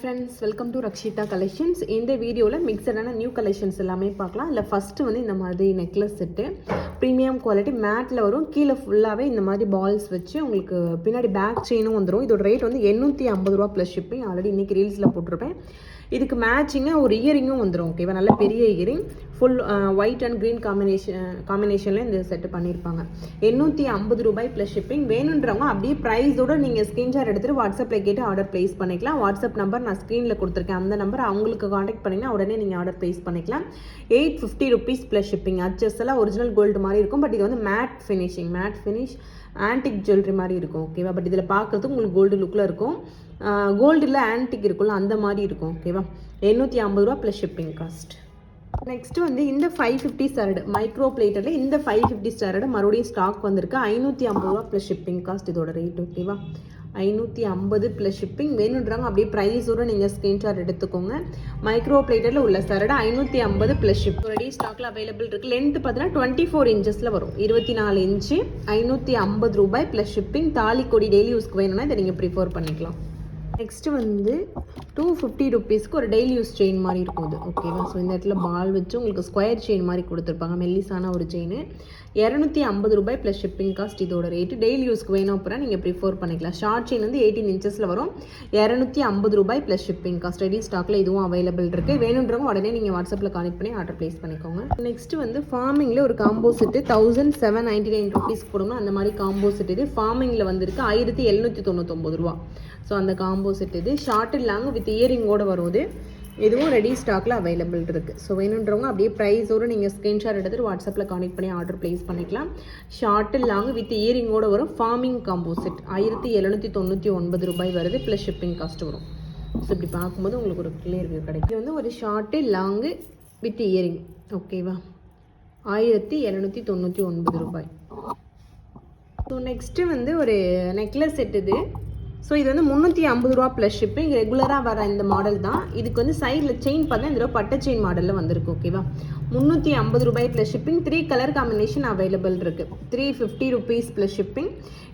Friends welcome to Rakshitha collections இந்த வீடியோவில் மிக்சடான new collections எல்லாமே பார்க்கலாம். இல்லை ஃபஸ்ட்டு வந்து இந்த மாதிரி நெக்லஸ் செட்டு ப்ரீமியம் குவாலிட்டி மேட்டில் வரும். கீழே ஃபுல்லாகவே இந்த மாதிரி பால்ஸ் வச்சு உங்களுக்கு பின்னாடி பேக் செயினும் வந்துடும் இதோட ரேட் வந்து எண்ணூற்றி ஐம்பது ரூபா ப்ளஸ் ஷிப்பிங் ஆல்ரெடி இன்றைக்கி ரீல்ஸில் போட்டிருப்பேன். இதுக்கு மேட்சிங்காக ஒரு இயரிங்கும் வந்துடும் ஓகேவா நல்ல பெரிய earring full white and green combination காம்பினேஷனில் இந்த செட்டு பண்ணியிருப்பாங்க எண்ணூற்றி ஐம்பது ரூபாய் ப்ளஸ் ஷிப்பிங் வேணுன்றவங்க அப்படியே ப்ரைஸோட நீங்கள் ஸ்க்ரீன்ஷாட் எடுத்துகிட்டு வாட்ஸ்அப்பில் கேட்டு ஆர்டர் ப்ளேஸ் பண்ணிக்கலாம். வாட்ஸ்அப் நம்பர் நான் ஸ்க்ரீனில் கொடுத்துருக்கேன். அந்த நம்பர் அவங்களுக்கு காண்டாக்ட் பண்ணிங்கன்னா உடனே நீங்கள் ஆர்டர் ப்ளேஸ் பண்ணிக்கலாம். Eight fifty rupees plus shipping அச்சஸ் எல்லாம் ஒரிஜினல் கோல்டு மாதிரி இருக்கும். பட் இது வந்து matte finishing matte finish antique jewellery மாதிரி இருக்கும் ஓகேவா பட் இதில் பார்க்குறதுக்கு உங்களுக்கு கோல்டு லுக்கில் இருக்கும். கோல்டில் ஆன்டிக் இருக்கும்ல அந்த மாதிரி இருக்கும் ஓகேவா எண்ணூற்றி ஐம்பது ரூபா ப்ளஸ் ஷிப்பிங் காஸ்ட் நெக்ஸ்ட் வந்து இந்த ஃபைவ் ஃபிஃப்டி ஸ்டாரடு மைக்ரோ பிளேட்டரில் இந்த ஃபைவ் ஃபிஃப்டி ஸ்டாரடு மறுபடியும் ஸ்டாக் வந்திருக்கு. ஐநூற்றி ஐம்பது ரூபா ப்ளஸ் ஷிப்பிங் காஸ்ட் இதோட ரேட் ஓகேவா ஐநூற்றி ஐம்பது ப்ளஸ் ஷிப்பிங் வேணுன்றாங்க. அப்படியே ப்ரைஸோட நீங்கள் ஸ்க்ரீன்ஷாட் எடுத்துக்கோங்க. மைக்ரோ பிளேட்டரில் உள்ள சரடு ஐநூற்றி ஐம்பது ப்ளஸ் ஷிப் ரெடி ஸ்டாக்கில் அவைலபிள் இருக்குது லென்த் பார்த்தீங்கன்னா டுவெண்ட்டி ஃபோர் இன்ச்சஸில் வரும். இருபத்தி நாலு இன்ச்சு ஐநூற்றி ஐம்பது ரூபாய் ப்ளஸ் ஷிப்பிங் தாலி கொடி டெய்லி யூஸ்க்கு வேணும்னா இதை நீங்கள் ப்ரிஃபர் பண்ணிக்கலாம். நெக்ஸ்ட்டு வந்து டூ ஃபிஃப்டி ருபீஸ்க்கு ஒரு டெய்லி யூஸ் செயின் மாதிரி இருக்கும் இது. ஓகேவா ஸோ இந்த இடத்துல பால் வச்சு உங்களுக்கு ஸ்கொயர் செயின் மாதிரி கொடுத்துருப்பாங்க. மெல்லிஸான ஒரு செயின் இரநூத்தி ஐம்பது ரூபாய் ப்ளஸ் ஷிப்பிங் காஸ்ட் இதோட ரேட்டு டெய்லி யூஸ்க்கு வேணும் அப்புறம் நீங்கள் ப்ரிஃபர் பண்ணிக்கலாம். ஷார்ட் செயின் வந்து எயிட்டீன் இன்ச்சஸில் வரும். இரநூத்தி ஐம்பது ரூபாய் ப்ளஸ் ஷிப்பிங் காஸ்ட் ரெடி ஸ்டாக்கில் இதுவும் அவைலபிள் இருக்குது வேணுன்றவங்க உடனே நீங்கள் வாட்ஸ்அப்பில் கனெக்ட் பண்ணி ஆர்டர் ப்ளேஸ் பண்ணிக்கோங்க. நெக்ஸ்ட் வந்து ஃபார்மிங்கில் ஒரு combo set thousand seven ninety nine rupees போடணும். அந்த மாதிரி காம்போ செட் இது ஃபார்மிங்கில் வந்திருக்கு. ஆயிரத்தி எழுநூற்றி தொண்ணூத்தொம்பது ரூபா. ஸோ அந்த காம்போ செட் இது. ஷார்ட் லாங் வித் இயரிங்கோட வருவது இதுவும் ரெடி ஸ்டாக்கில் அவைலபிள் இருக்குது ஸோ வேணுன்றவங்க அப்படியே ப்ரைஸோடு நீங்கள் ஸ்க்ரீன்ஷாட் எடுத்துகிட்டு வாட்ஸ்அப்பில் கனெக்ட் பண்ணி ஆர்டர் ப்ளேஸ் பண்ணிக்கலாம். ஷார்ட் லாங் வித் இயரிங்கோட வரும் ஃபார்மிங் காம்போசிட் ஆயிரத்தி எழுநூற்றி தொண்ணூற்றி ஒன்பது ரூபாய் வருது. ப்ளஸ் ஷிப்பிங் காஸ்ட் வரும். ஸோ இப்படி பார்க்கும்போது உங்களுக்கு ஒரு கிளியர் வியூ கிடைக்கும். இது வந்து ஒரு ஷார்ட்டு லாங்கு வித் இயரிங் ஓகேவா ஆயிரத்தி எழுநூற்றி தொண்ணூற்றி ஒன்பது ரூபாய். ஸோ நெக்ஸ்ட்டு வந்து ஒரு நெக்லஸ் செட் இது. ஸோ இது வந்து முந்நூற்றி ஐம்பது ரூபா ப்ளஸ் ஷிப்பிங் ரெகுலராக வர இந்த மாடல் தான். இதுக்கு வந்து சைடில் செயின் பார்த்தா இந்த ரூபா பட்டை செயின் மாடலில் வந்திருக்கு ஓகேவா முந்நூற்றி ஐம்பது ரூபாய் plus shipping three colour combination available இருக்குது three fifty rupees plus shipping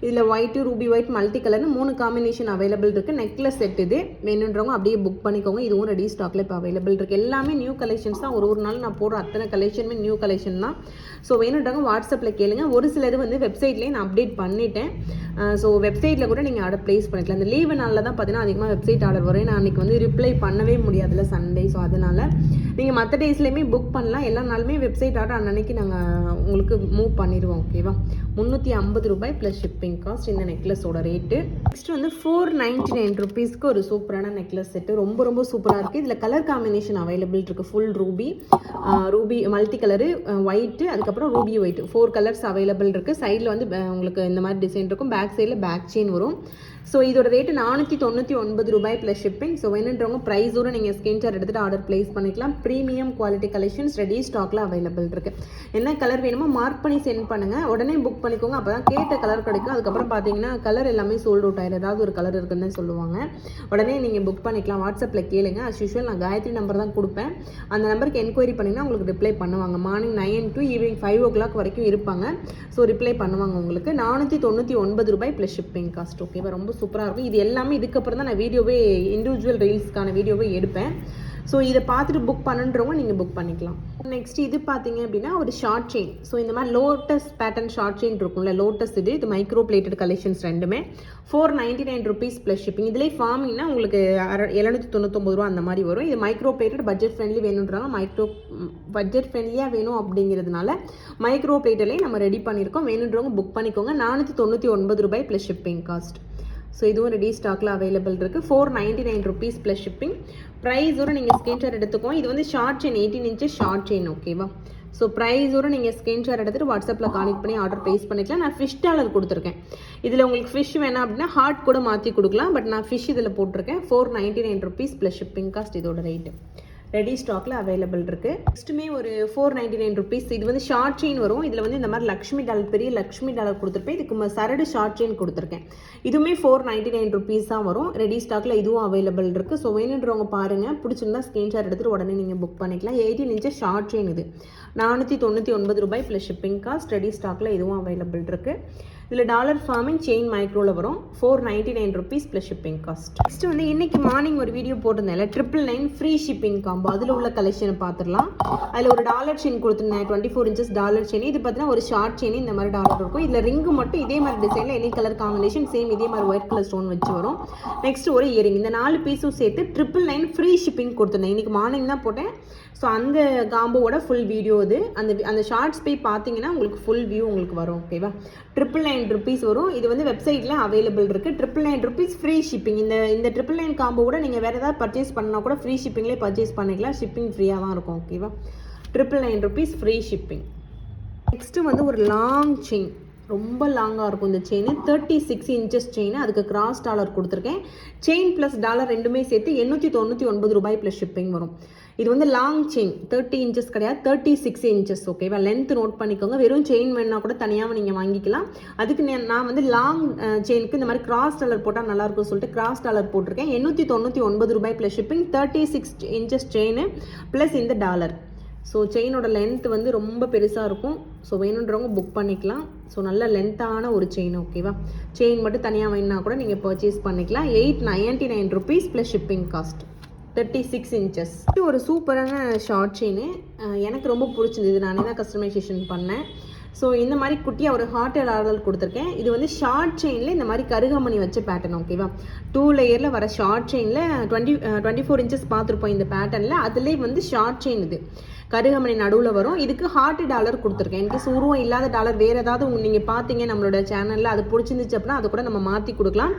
இதில் ஒயிட்டு ரூபி ஒயிட் மல்டி கலர்னு மூணு காம்பினேஷன் அவைலபிள் இருக்குது நெக்லஸ் செட் இது. வேணுன்றவங்க அப்படியே புக் பண்ணிக்கோங்க. இதுவும் ரெடி ஸ்டாக்கில் இப்போ அவைலபிள் இருக்குது எல்லாமே நியூ கலெக்ஷன்ஸ் தான். ஒரு ஒரு நாள் நான் போடுற அத்தனை கலெக்ஷனுமே நியூ கலெக்ஷன் தான். ஸோ வேணுன்றவங்க வாட்ஸ்அப்பில் கேளுங்க. ஒரு சிலது வந்து வெப்சைட்லேயே நான் அப்டேட் பண்ணிட்டேன். ஸோ வெப்சைட்டில் கூட நீங்கள் ஆர்டர் ப்ளேஸ் பண்ணிக்கலாம். இந்த லீவு நாளில் தான் பார்த்தீங்கன்னா அதிகமாக வெப்சைட் ஆர்டர் வரும். நான் அன்றைக்கி வந்து ரிப்ளை பண்ணவே முடியாதுல்ல சண்டே ஸோ அதனால் நீங்கள் மற்ற டேஸ்லேயுமே புக் பண்ணலாம். எல்லா நாளுமே வெப்சைட் ஆர்டர் அன்னன்னைக்கு நாங்கள் உங்களுக்கு மூவ் பண்ணிடுவோம் ஓகேவா முந்நூற்றி ஐம்பது ரூபாய் ப்ளஸ் ஷிப்பிங் காஸ்ட் இந்த நெக்லஸோட ரேட்டு நெக்ஸ்ட் வந்து ஃபோர் நைன்ட்டி நைன் ருபீஸ்க்கு ஒரு சூப்பரான நெக்லஸ் செட்டு ரொம்ப ரொம்ப சூப்பராக இருக்குது இதில் கலர் காம்பினேஷன் அவைலபிள் இருக்குது full ruby ruby multi colour white அதுக்கப்புறம் ruby white four colours available இருக்குது சைடில் வந்து உங்களுக்கு இந்த மாதிரி டிசைன் இருக்கும். பேக் சைடில் பேக் செயின் வரும். ஸோ இதோட ரேட்டு நானூற்றி தொண்ணூற்றி ஒன்பது ரூபாய் ப்ளஸ் ஷிப்பிங் ஸோ வேணுன்றவங்க ப்ரைஸோட நீங்கள் ஸ்கிரீன்ஷாட் எடுத்துகிட்டு ஆர்டர் ப்ளேஸ் பண்ணிக்கலாம். ப்ரீமியம் குவாலிட்டி கலெக்ஷன்ஸ் ரெடி ஸ்டாக்கில் அவைலபிள் இருக்குது என்ன கலர் வேணுமோ மார்க் பண்ணி சென்ட் பண்ணுங்கள் உடனே புக் பண்ணிக்கோங்க. அப்போ தான் கேட்ட கலர் கிடைக்கும். அதுக்கப்புறம் பார்த்தீங்கன்னா கலர் எல்லாமே சோல்ட் அவுட் ஆயிடும் ஏதாவது ஒரு கலர் இருக்குன்னு சொல்லுவாங்க. உடனே நீங்கள் புக் பண்ணிக்கலாம். வாட்ஸ்அப்பில் கேளுங்க. அஸ் யூஷுவல் நான் காயத்ரி நம்பர் தான் கொடுப்பேன். அந்த நம்பருக்கு என்கொயரி பண்ணிங்கன்னா உங்களுக்கு ரிப்ளை பண்ணுவாங்க. Morning nine to evening five o'clock வரைக்கும் இருப்பாங்க. ஸோ ரிப்ளை பண்ணுவாங்க உங்களுக்கு. நானூற்றி தொண்ணூற்றி ஒன்பது ரூபாய் ப்ளஸ் ஷிப்பிங் காஸ்ட் ஓகேவா ரொம்ப சூப்பராக இருக்கும். இது எல்லாமே இதுக்கப்புறம் தான் நான் வீடியோவே இண்டிவிஜுவல் ரீல்ஸ்க்கான வீடியோவே எடுப்பேன். ஸோ இதை பார்த்துட்டு புக் பண்ணுன்றவங்க நீங்கள் புக் பண்ணிக்கலாம். நெக்ஸ்ட் இது பார்த்தீங்க அப்படின்னா ஒரு ஷார்ட் செயின் ஸோ இந்த மாதிரி லோட்டஸ் பேட்டர்ன் ஷார்ட் செயின் இருக்கும்ல லோட்டஸ் இது இது மைக்ரோ பிளேட்டட் கலெக்ஷன்ஸ் ரெண்டுமே. Four ninety nine rupees plus shipping இதிலே ஃபார்மிங்னா உங்களுக்கு எழுநூற்றி தொண்ணூத்தொம்பது ரூபா அந்த மாதிரி வரும். இது மைக்ரோ பிளேட்டட் பட்ஜெட் ஃப்ரெண்ட்லி வேணுன்றாங்க மைக்ரோ பட்ஜெட் ஃப்ரெண்ட்லியாக வேணும் அப்படிங்கிறதுனால மைக்ரோ பிளேட்டர்லேயே நம்ம ரெடி பண்ணியிருக்கோம். வேணுன்றவங்க புக் பண்ணிக்கோங்க. நானூற்றி தொண்ணூற்றி ஒன்பது ரூபாய் ப்ளஸ் ஷிப்பிங் காஸ்ட் ஸோ இதுவும் ரெடி ஸ்டாக்கில் அவைலபிள் இருக்குது four ninety nine rupees plus shipping ப்ரைஸோட நீங்கள் ஸ்க்ரீன்ஷாட் எடுத்துக்கோங்க இது வந்து short chain eighteen inch short chain ஓகேவா ஸோ ப்ரைஸோட நீங்கள் ஸ்க்ரீன்ஷாட் எடுத்துகிட்டு வாட்ஸ்அப்பில் காலெக்ட் பண்ணி ஆர்டர் ப்ளேஸ் பண்ணிக்கலாம். நான் ஃபிஷ் டாலர் கொடுத்துருக்கேன். இதில் உங்களுக்கு ஃபிஷ் வேணாம் அப்படின்னா ஹார்ட் கூட மாற்றி கொடுக்கலாம். பட் நான் ஃபிஷ் இதில் போட்டிருக்கேன். Four ninety nine rupees plus shipping cost இதோட ரேட்டு ரெடி ஸ்டாக்கில் அவைலபிள் இருக்குது நெக்ஸ்ட்டுமே ஒரு ஃபோர் நைன்டி நைன் ருபீஸ் இது வந்து ஷார்ட் செயின் வரும். இதில் வந்து இந்த மாதிரி லக்ஷ்மி டாலர் பெரிய லக்ஷ்மி டாலர் கொடுத்துருப்பேன். இதுக்கு சரடு ஷார்ட் செயின் கொடுத்துருக்கேன். இதுவுமே ஃபோர் நைன்டி நைன் ருபீஸ் தான் வரும். ரெடி ஸ்டாக்கில் இதுவும் அவைலபிள் இருக்குது ஸோ வேணுன்றவங்க பாருங்கள் பிடிச்சிருந்தா ஸ்க்ரீன்ஷாட் எடுத்துகிட்டு உடனே நீங்கள் புக் பண்ணிக்கலாம். எயிட்டீன் இன்ச்சஸ் ஷார்ட் செயின் இது. நானூற்றி தொண்ணூற்றி ஒன்பது ரூபாய் ப்ளஸ் ஷிப்பிங் காஸ்ட் ரெடி ஸ்டாக்கில் இதுவும் அவைலபிள் இருக்குது இதில் டாலர் ஃபார்மிங் செயின் மைக்ரோவில் வரும். Four ninety nine rupees plus shipping cost next வந்து இன்னைக்கு மார்னிங் ஒரு வீடியோ போட்டிருந்தேன் triple nine free shipping combo அதில் உள்ள கலெக்ஷனை பார்த்துடலாம் அதில் ஒரு டாலர் செயின் கொடுத்துருந்தேன் twenty four inches dollar chain இது பார்த்தீங்கன்னா ஒரு ஷார்ட் செயின் இந்த மாதிரி டாலர் இருக்கும். இதில் ரிங்கு மட்டும் இதே மாதிரி டிசைனில் எனி கலர் காம்பினேஷன் சேம் இதே மாதிரி ஒயிட் கலர் ஸ்டோன் வச்சு வரும். நெக்ஸ்ட் ஒரு இயரிங் இந்த நாலு பீஸும் சேர்த்து ட்ரிபிள் நைன் ஃப்ரீ ஷிப்பிங் கொடுத்துருந்தேன். இன்னைக்கு மார்னிங் தான் போட்டேன். ஸோ அந்த காம்போவோட ஃபுல் வீடியோ இது. அந்த அந்த ஷார்ட்ஸ் போய் பார்த்தீங்கன்னா உங்களுக்கு ஃபுல் வியூ உங்களுக்கு வரும் ஓகேவா ட்ரிபிள் நைன் நைன் ருபீஸ் வரும். இது வந்து வெப்சைட்டில் அவைலபிள் இருக்குது triple nine rupees free shipping இந்த இந்த ட்ரிபிள் நைன் கூட நீங்கள் வேறு ஏதாவது பர்ச்சேஸ் பண்ணால் கூட ஃப்ரீ ஷிப்பிங்லேயே பர்ச்சேஸ் பண்ணிக்கலாம். ஷிப்பிங் ஃப்ரீயாக தான் இருக்கும். ஓகேவா triple nine rupees free shipping next வந்து ஒரு லாங் செயின் ரொம்ப லாங்காக இருக்கும் இந்த chain thirty six inches chain அதுக்கு கிராஸ் டாலர் கொடுத்துருக்கேன். செயின் ப்ளஸ் டாலர் ரெண்டுமே சேர்த்து எண்ணூற்றி தொண்ணூற்றி ஒன்பது ரூபாய் ப்ளஸ் ஷிப்பிங் வரும். இது வந்து லாங் செயின் தேர்ட்டி இன்ச்சஸ் கிடையாது தேர்ட்டி சிக்ஸ் இன்ச்சஸ் ஓகேவா லென்த் நோட் பண்ணிக்கோங்க. வெறும் செயின் வேணா கூட தனியாக நீங்கள் வாங்கிக்கலாம். அதுக்கு நே- நான் வந்து லாங் செயினுக்கு இந்த மாதிரி கிராஸ் டாலர் போட்டால் நல்லாயிருக்கும் சொல்லிட்டு கிராஸ் டாலர் போட்டிருக்கேன். எண்ணூற்றி தொண்ணூற்றி ஒன்பது ரூபாய் plus shipping thirty six inches chain plus இந்த டாலர் ஸோ செயினோட லென்த் வந்து ரொம்ப பெருசாக இருக்கும். ஸோ வேணுன்றவங்க புக் பண்ணிக்கலாம். ஸோ நல்ல லென்த்தான ஒரு செயின் ஓகேவா செயின் மட்டும் தனியாக வேணுன்னா கூட நீங்கள் பர்ச்சேஸ் பண்ணிக்கலாம். Eight ninety nine rupees plus shipping cost thirty six inches ஒரு சூப்பரான ஷார்ட் செயின் எனக்கு ரொம்ப பிடிச்சிருந்தது. நானே தான் கஸ்டமைசேஷன் பண்ணேன். ஸோ இந்த மாதிரி குட்டியாக ஒரு ஹார்ட் ஆர்டர் கொடுத்துருக்கேன். இது வந்து ஷார்ட் செயினில் இந்த மாதிரி கருகமணி வச்ச பேட்டர்ன் ஓகேவா டூ லேயரில் வர ஷார்ட் செயினில் டுவெண்ட்டி டுவெண்ட்டி ஃபோர் இன்ச்சஸ் பார்த்துருப்போம் இந்த பேட்டர்னில் அதுலேயே வந்து ஷார்ட் செயின் இது. கருகமணி நடுவில் வரும். இதுக்கு ஹார்ட் டாலர் கொடுத்துருக்கேன். என்கிட்ட உருவம் இல்லாத டாலர் வேறு ஏதாவது நீங்கள் பார்த்தீங்க நம்மளோட சேனலில் அது பிடிச்சிருந்துச்சு அப்படின்னா அதை கூட நம்ம மாற்றி கொடுக்கலாம்.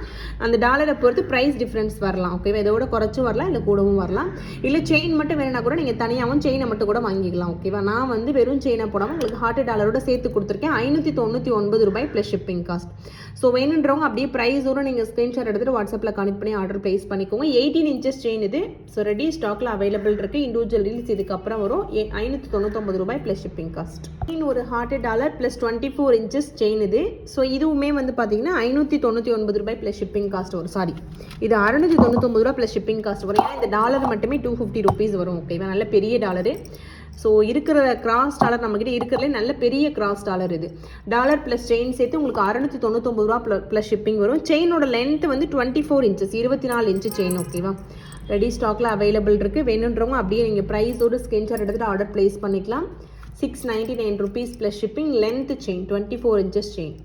அந்த டாலரை பொறுத்து ப்ரைஸ் டிஃப்ரென்ஸ் வரலாம். ஓகேவா இதோட குறைச்சும் வரலாம் இல்லை கூடவும் வரலாம். இல்லை செயின் மட்டும் வேணும்னா கூட நீங்கள் தனியாகவும் செயினை மட்டும் கூட வாங்கிக்கலாம். ஓகேவா நான் வந்து வெறும் செயினை போடாமல் உங்களுக்கு ஹார்ட் டாலரோட சேர்த்து கொடுத்துருக்கேன். ஐநூற்றி தொண்ணூற்றி ஒன்பது ரூபாய் ப்ளஸ் ஷிப்பிங் காஸ்ட் ஸோ வேணுன்றவங்க அப்படியே ப்ரைஸோட நீங்கள் ஸ்க்ரீன்ஷாட் எடுத்துகிட்டு வாட்ஸ்அப்பில் கனெக்ட் பண்ணி ஆர்டர் ப்ளேஸ் பண்ணிக்கோங்க. எயிட்டீன் இன்ச்சஸ் செயின் இது. ஸோ ரெடி ஸ்டாக்ல அவைலபிள் இருக்குது இண்டிவிஜுவல் ரீல்ஸ் இதுக்கப்புறம் வரும். ஐநூற்றி தொண்ணூத்தொம்பது ரூபாய் ப்ளஸ் ஷிப்பிங் காஸ்ட் ஒரு heart dollar plus twenty four inches chain இது. ஸோ இதுவுமே வந்து பார்த்தீங்கன்னா ஐநூற்றி தொண்ணூற்றி ஒன்பது ரூபாய் ப்ளஸ் ஷிப்பிங் காஸ்ட் வரும். சாரி இது அறுநூற்றி தொண்ணூத்தொம்பது ரூபா ப்ளஸ் ஷிப்பிங் காஸ்ட் வரும். ஏன்னா இந்த டாலர் மட்டுமே டூ ஃபிஃப்டி ருபீஸ் வரும் ஓகேவா நல்ல பெரிய டாலரு ஸோ இருக்கிற கிராஸ் டாலர் நம்மக்கிட்ட இருக்கிறதுலே நல்ல பெரிய கிராஸ் டாலர் இது. டாலர் ப்ளஸ் செயின் சேர்த்து உங்களுக்கு அறுநூற்றி தொண்ணூத்தொம்பது ரூபா ப்ளஸ் ஷிப்பிங் வரும். செயினோட லென்த் வந்து டுவெண்ட்டி ஃபோர் இன்ச்சஸ் இருபத்தி நாலு இன்ச்சு செயின் ஓகேவா ரெடி ஸ்டாக்ல அவைலபிள் இருக்குது வேணுன்றவங்க அப்படியே நீங்கள் ப்ரைஸோட ஸ்கிரீன்ஷாட் எடுத்துகிட்டு ஆர்டர் ப்ளேஸ் பண்ணிக்கலாம். Six ninety nine rupees plus shipping length chain twenty four inches chain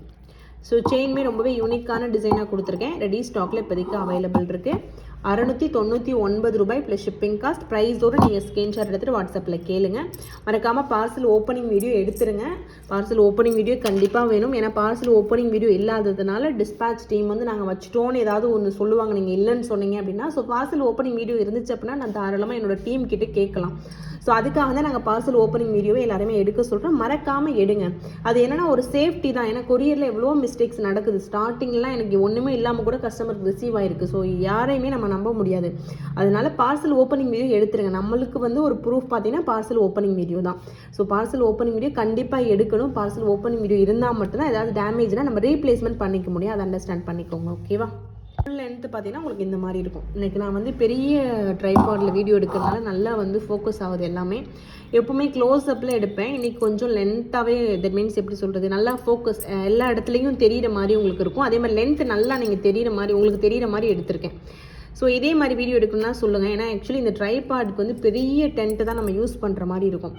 so செயின்மே ரொம்பவே யூனிக்கான டிசைனாக கொடுத்துருக்கேன். ரெடி ஸ்டாக்ல இப்போதைக்கு அவைலபிள் இருக்குது அறநூற்றி தொண்ணூற்றி ஒன்பது ரூபாய் ப்ளஸ் ஷிப்பிங் காஸ்ட் ப்ரைஸோடு நீங்கள் ஸ்க்ரீன்ஷாட் எடுத்துகிட்டு வாட்ஸ்அப்பில் கேளுங்க. மறக்காமல் பார்சல் ஓப்பனிங் வீடியோ எடுத்துருங்க. பார்சல் ஓப்பனிங் வீடியோ கண்டிப்பாக வேணும். ஏன்னா பார்சல் ஓப்பனிங் வீடியோ இல்லாததுனால டிஸ்பேச் டீம் வந்து நாங்கள் வச்சுட்டோன்னு ஏதாவது ஒன்று சொல்லுவாங்க. நீங்கள் இல்லைன்னு சொன்னீங்க அப்படின்னா ஸோ பார்சல் ஓப்பனிங் வீடியோ இருந்துச்சு அப்படின்னா நான் தாராளமாக என்னோட டீம் கிட்டே கேட்கலாம். ஸோ அதுக்காக தான் நாங்கள் பார்சல் ஓப்பனிங் வீடியோவை எல்லாருமே எடுக்க சொல்கிறோம் மறக்காமல் எடுங்க. அது என்னென்னா ஒரு சேஃப்டி தான். ஏன்னா கொரியரில் எவ்வளோ மிஸ்டேக்ஸ் நடக்குது. ஸ்டார்டிங்லாம் எனக்கு ஒன்றுமே இல்லாமல் கூட கஸ்டமருக்கு ரிசீவ் ஆயிருக்கு. ஸோ யாரையுமே நம்ம நம்ப முடியாது. அதனால பார்சல் ஓப்பனிங் வீடியோ எடுத்துருங்க. நம்மளுக்கு வந்து ஒரு ப்ரூஃப் பார்த்தீங்கன்னா பார்சல் ஓப்பனிங் வீடியோ தான். ஸோ பார்சல் ஓப்பனிங் வீடியோ கண்டிப்பாக எடுக்கணும். பார்சல் ஓப்பனிங் வீடியோ இருந்தால் மட்டும்தான் ஏதாவது டேமேஜ்னால் நம்ம ரீப்ளேஸ்மெண்ட் பண்ணிக்க முடியும். அதை அண்டர்ஸ்டாண்ட் பண்ணிக்கோங்க. ஓகேவா ஃபுல் லென்த்து பார்த்தீங்கன்னா உங்களுக்கு இந்த மாதிரி இருக்கும். இன்னைக்கு நான் வந்து பெரிய ட்ரைபாடில் வீடியோ எடுக்கிறதுனால நல்லா வந்து ஃபோக்கஸ் ஆகுது எல்லாமே. எப்பவுமே க்ளோஸ் அப்பில் எடுப்பேன். இன்னைக்கு கொஞ்சம் லென்த்தாகவே தட் மீன்ஸ் எப்படி சொல்கிறது நல்லா ஃபோக்கஸ் எல்லா இடத்துலையும் தெரிகிற மாதிரி உங்களுக்கு இருக்கும். அதே மாதிரி லென்த் நல்லா நீங்கள் தெரிகிற மாதிரி உங்களுக்கு தெரிகிற மாதிரி எடுத்திருக்கேன். ஸோ இதே மாதிரி வீடியோ எடுக்கணும்னா சொல்லுங்கள் ஏன்னா ஆக்சுவலி இந்த ட்ரைபாடுக்கு வந்து பெரிய டென்ட்டு தான் நம்ம யூஸ் பண்ணுற மாதிரி இருக்கும்.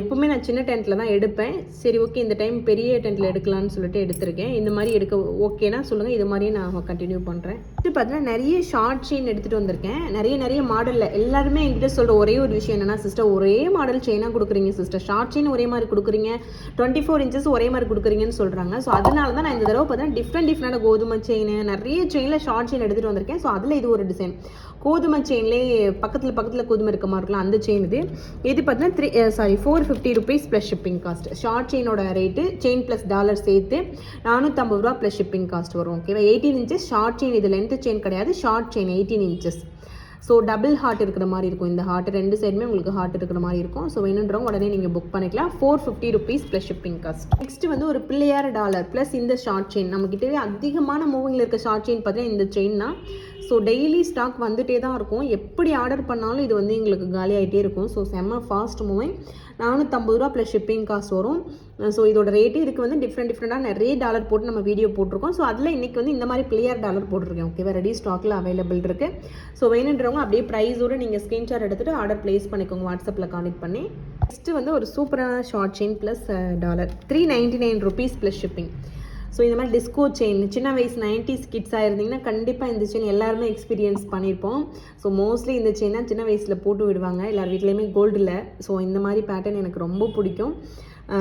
எப்பவுமே நான் சின்ன டென்ட்டில் தான் எடுப்பேன். சரி ஓகே இந்த டைம் பெரிய டென்ட்டில் எடுக்கலாம்னு சொல்லிட்டு எடுத்திருக்கேன். இந்த மாதிரி எடுக்க ஓகேனா சொல்லுங்கள் இது மாதிரியே நான் கண்டினியூ பண்ணுறேன் இது பார்த்தீங்கன்னா நிறைய ஷார்ட் செயின் எடுத்துகிட்டு வந்திருக்கேன். நிறைய நிறைய மாடலில் எல்லாருமே என்கிட்ட சொல்கிற ஒரே ஒரு விஷயம் என்னன்னா சிஸ்டர் ஒரே மாடல் செயினாக கொடுக்குறீங்க சிஸ்டர் ஷார்ட் செயின் ஒரே மாதிரி கொடுக்குறீங்க. டுவெண்ட்டி ஃபோர் இன்ச்சஸ் ஒரே மாதிரி கொடுக்குறீங்கன்னு சொல்கிறாங்க ஸோ அதனால தான் நான் இந்த தடவை பார்த்தீங்கன்னா டிஃப்ரெண்ட் டிஃப்ரெண்டான கோதுமை செயின் நிறைய செயினில் ஷார்ட் செயின் எடுத்துகிட்டு வந்திருக்கேன். ஸோ அதில் இது ஒரு டிசைன் கோதுமை செயின்லேயே பக்கத்தில் பக்கத்தில் கோதுமை இருக்க மாதிரி இருக்கலாம் அந்த செயின் இது. இது பார்த்தீங்கன்னா three sorry four fifty rupees plus shipping cost short செயினோட rate chain plus dollar சேர்த்து நானூற்றம்பது ரூபா ப்ளஸ் ஷிப்பிங் காஸ்ட் வரும் ஓகேவா எயிட்டீன் இன்ச்சஸ் ஷார்ட் செயின் இது லென்த் செயின் கிடையாது short chain eighteen inches so double heart இருக்கிற மாதிரி இருக்கும். இந்த ஹார்ட் ரெண்டு சைடுமே உங்களுக்கு ஹார்ட் இருக்கிற மாதிரி இருக்கும். ஸோ வேணுன்றவங்க உடனே நீங்கள் புக் பண்ணிக்கலாம். Four fifty rupees plus shipping cost next வந்து ஒரு பிள்ளையார் டாலர் ப்ளஸ் இந்த ஷார்ட் செயின் நம்மக்கிட்டவே அதிகமான மூவிங்கில் இருக்க ஷார்ட் செயின் பார்த்தீங்கன்னா இந்த செயின் தான். ஸோ டெய்லி ஸ்டாக் வந்துகிட்டே தான் இருக்கும். எப்படி ஆர்டர் பண்ணாலும் இது வந்து எங்களுக்கு காலி ஆகிட்டே இருக்கும். ஸோ செம்ம ஃபாஸ்ட் மூவிங் நானூற்றம்பது ரூபா ப்ளஸ் ஷிப்பிங் காசு வரும். ஸோ இதோட ரேட்டு இதுக்கு வந்து டிஃப்ரெண்ட் டிஃப்ரெண்ட்டாக நிறைய டாலர் போட்டு நம்ம வீடியோ போட்டிருக்கோம். ஸோ அதில் இன்றைக்கி வந்து இந்த மாதிரி பிளேயர் டாலர் போட்டிருக்கேன். ஓகேவா ரெடி ஸ்டாக்கில் அவைலபிள் இருக்குது ஸோ வேணுன்றவங்க அப்படியே ப்ரைஸோடு நீங்கள் ஸ்க்ரீன்ஷாட் எடுத்துகிட்டு ஆர்டர் ப்ளேஸ் பண்ணிக்கோங்க. வாட்ஸ்அப்பில் கான்டெக்ட் பண்ணி. நெக்ஸ்ட்டு வந்து ஒரு சூப்பரான short chain plus dollar three ninety nine rupees plus shipping so இந்த மாதிரி டிஸ்கோ செயின் சின்ன வயசு நைன்டிஸ் கிட்ஸாக இருந்தீங்கன்னா கண்டிப்பாக இந்த செயின் எல்லாருமே எக்ஸ்பீரியன்ஸ் பண்ணியிருப்போம் ஸோ மோஸ்ட்லி இந்த செயினாக சின்ன வயசில் போட்டு விடுவாங்க. எல்லார் வீட்லேயுமே கோல்டில் ஸோ இந்த மாதிரி பேட்டர்ன் எனக்கு ரொம்ப பிடிக்கும்.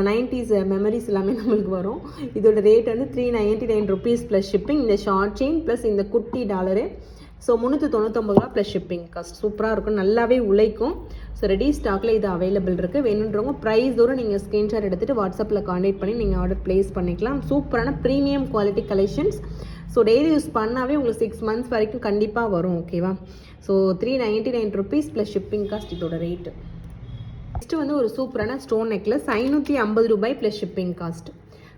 நைன்டிஸ் மெமரிஸ் எல்லாமே நம்மளுக்கு வரும். இதோட ரேட் வந்து three ninety nine rupees plus shipping இந்த ஷார்ட் செயின் ப்ளஸ் இந்த குட்டி டாலரு ஸோ முந்நூற்றி தொண்ணூத்தொம்பது ரூபா ப்ளஸ் ஷிப்பிங் காஸ்ட் சூப்பராக இருக்கும். நல்லாவே உழைக்கும். ஸோ ரெடி ஸ்டாக்கில் இது அவைலபிள் இருக்குது வேணுன்றவங்க ப்ரைஸோடு நீங்கள் ஸ்க்ரீன்ஷாட் எடுத்துகிட்டு வாட்ஸ்அப்பில் காண்டாக்ட் பண்ணி நீங்கள் ஆர்டர் ப்ளேஸ் பண்ணிக்கலாம். சூப்பரான premium quality collections so daily use பண்ணாவே உங்களுக்கு சிக்ஸ் மந்த்ஸ் வரைக்கும் கண்டிப்பாக வரும். ஓகேவா so three ninety nine rupees plus shipping cost இதோட ரேட்டு நெக்ஸ்ட்டு வந்து ஒரு சூப்பரான ஸ்டோன் நெக்லஸ் ஐநூற்றி ஐம்பது ரூபாய் plus shipping cost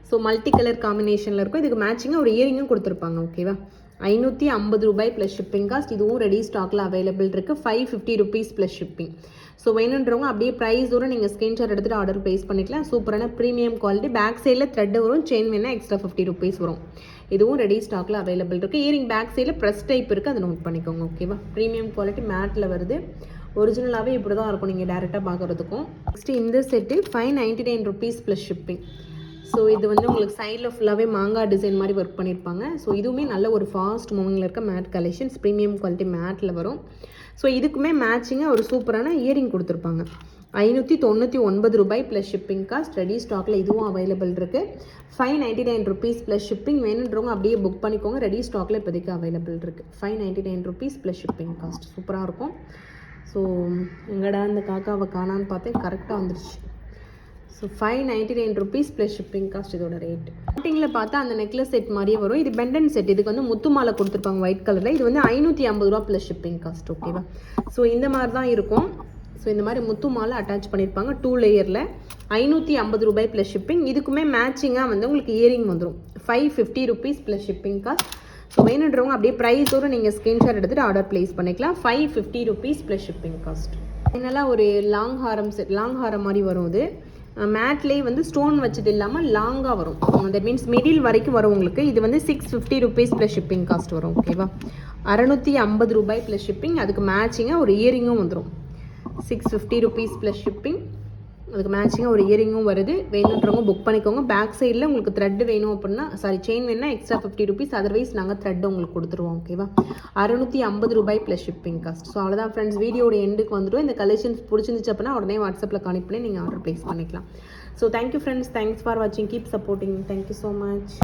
so multi colour காம்பினேஷனில் இருக்கும். இதுக்கு மேட்சிங்காக ஒரு இயரிங்கும் கொடுத்துருப்பாங்க. ஓகேவா ஐநூற்றி ஐம்பது ரூபாய் ப்ளஸ் ஷிப்பிங் காஸ்ட் இதுவும் ரெடி ஸ்டாக்கில் அவைலபிள் இருக்குது five fifty rupees plus shipping so வேணுன்றவங்க அப்படியே ப்ரைஸோட நீங்கள் ஸ்க்ரீன்ஷாட் எடுத்துகிட்டு ஆர்டர் ப்ளேஸ் பண்ணிக்கலாம். சூப்பரான ப்ரீமியம் குவாலிட்டி பேக் சைடில் த்ரெட் வரும். செயின் வேணால் எக்ஸ்ட்ரா ஃபிஃப்டி ருபீஸ் வரும். இதுவும் ரெடி ஸ்டாக்கில் அவைலபிள் இருக்குது இயரிங் பேக் சைடில் ப்ரெஸ் டைப் இருக்குது அதை நோட் பண்ணிக்கோங்க ஓகேவா ப்ரீமியம் குவாலிட்டி மேட்டில் வருது. ஒரிஜினலாகவே இப்படி தான் இருக்கும். நீங்கள் டேரெக்டாக பார்க்குறதுக்கும் நெக்ஸ்ட்டு இந்த set five ninety nine rupees plus shipping so இது வந்து உங்களுக்கு சைடில் ஃபுல்லாகவே மாங்காய் டிசைன் மாதிரி ஒர்க் பண்ணியிருப்பாங்க ஸோ இதுவுமே நல்ல ஒரு ஃபாஸ்ட் மூவிங்கில் இருக்க மேட் கலெக்ஷன்ஸ் ப்ரீமியம் குவாலிட்டி மேட்டில் வரும். ஸோ இதுக்குமே மேட்சிங்காக ஒரு சூப்பரான இயரிங் கொடுத்துருப்பாங்க. ஐநூற்றி தொண்ணூற்றி ஒன்பது ரூபாய் ப்ளஸ் ஷிப்பிங் காஸ்ட் ரெடி ஸ்டாக்கில் இதுவும் அவைலபிள் இருக்குது five ninety nine rupees plus shipping வேணுன்றவங்க அப்படியே புக் பண்ணிக்கோங்க. ரெடி ஸ்டாக்கில் இப்போதைக்கு அவைலபிள் இருக்குது five ninety nine rupees plus shipping cost சூப்பராக இருக்கும். ஸோ எங்கடா இந்த காக்காவை காணான்னு பார்த்தேன். கரெக்டாக வந்துருச்சு. So five ninety nine rupees plus shipping cost இதோட ரேட் ஸ்டார்டிங்கில் பார்த்தா அந்த நெக்லஸ் செட் மாதிரியே வரும். இது பெண்டன் செட் இதுக்கு வந்து முத்து மாலை கொடுத்துருப்பாங்க ஒயிட் கலரில் இது வந்து ஐநூற்றி ஐம்பது ரூபா ப்ளஸ் ஷிப்பிங் காஸ்ட் ஓகேவா ஸோ இந்த மாதிரி தான் இருக்கும். ஸோ இந்த மாதிரி முத்து மாலை அட்டாச் பண்ணியிருப்பாங்க டூ லேயரில் ஐநூற்றி ஐம்பது ரூபாய் ப்ளஸ் ஷிப்பிங் இதுக்குமே மேட்சிங்காக வந்து உங்களுக்கு இயரிங் வந்துடும் five fifty rupees plus shipping cost so வேணுன்றவங்க அப்படியே ப்ரைஸோடு நீங்கள் ஸ்க்ரீன்ஷாட் எடுத்துகிட்டு ஆர்டர் ப்ளேஸ் பண்ணிக்கலாம். Five fifty rupees plus shipping cost என்னெல்லாம் ஒரு லாங் ஹாரம் செட் லாங் ஹாரம் மாதிரி வரும் இது. மேட்லேயே வந்து ஸ்டோன் வச்சது இல்லாமல் லாங்காக வரும். தட் மீன்ஸ் மிடில் வரைக்கும் வரும் உங்களுக்கு. இது வந்து six fifty rupees plus shipping cost வரும் ஓகேவா அறநூற்றி ஐம்பது ரூபாய் ப்ளஸ் ஷிப்பிங் அதுக்கு மேட்சிங்காக ஒரு இயரிங்கும் வந்துடும் six fifty rupees plus shipping அதுக்கு மேட்சிங்காக ஒரு இயரிங்கும் வருது. வேணுன்றவங்க புக் பண்ணிக்கோங்க. பேக் சைடில் உங்களுக்கு த்ரெட் வேணும் அப்படின்னா சாரி செயின் வேணும்னா எக்ஸ்ட்ரா ஃபிஃப்டி ருபீஸ் அதர்வைஸ் நாங்கள் த்ரெட் உங்களுக்கு கொடுத்துருவோம் ஓகேவா அறுநூற்றி ஐம்பது ரூபாய் ப்ளஸ் ஷிப்பிங் காஸ்ட் ஸோ அவ்வளோதான் ஃப்ரெண்ட்ஸ் வீடியோட எண்டுக்கு வந்துடும் இந்த கலெக்ஷன்ஸ் பிடிச்சிருந்துச்சு அப்படின்னா உடனே வாட்ஸ்அப்பில் கனெக்ட் பண்ணி நீங்கள் ஆர்டர் ப்ளேஸ் பண்ணிக்கலாம். So thank you friends thanks for வாட்சிங் keep supporting thank you so much